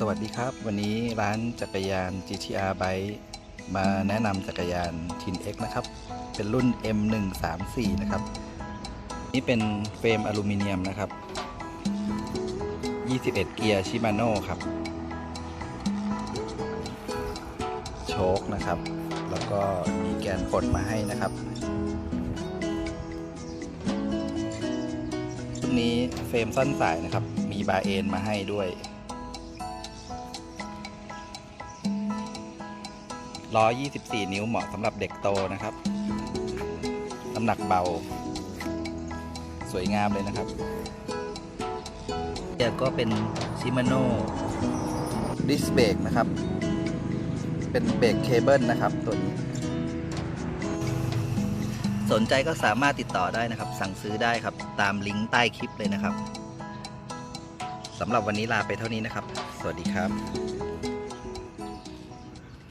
สวัสดีครับ วันนี้ร้านจักรยาน GTR Bike มาแนะนำจักรยาน Tin X นะครับ เป็นรุ่น M134 นะครับ นี่เป็นเฟรมอลูมิเนียมนะครับ 21 เกียร์ชิมาโน่ครับ โชคนะครับ แล้วก็มีแกนปลดมาให้นะครับรุ่นนี้เฟรมสั้นสายนะครับ มีบาเอนมาให้ด้วย ล้อ24 นิ้วเหมาะสำหรับเด็กโตนะครับ น้ำหนักเบา สวยงามเลยนะครับเดี๋ยวก็เป็นชิมาโน่ดิสเบรกนะครับ เป็นเบรกเคเบิลนะครับตัวนี้ สนใจก็สามารถติดต่อได้นะครับ สั่งซื้อได้ครับ ตามลิงก์ใต้คลิปเลยนะครับสำหรับวันนี้ลาไปเท่านี้นะครับ สวัสดีครับ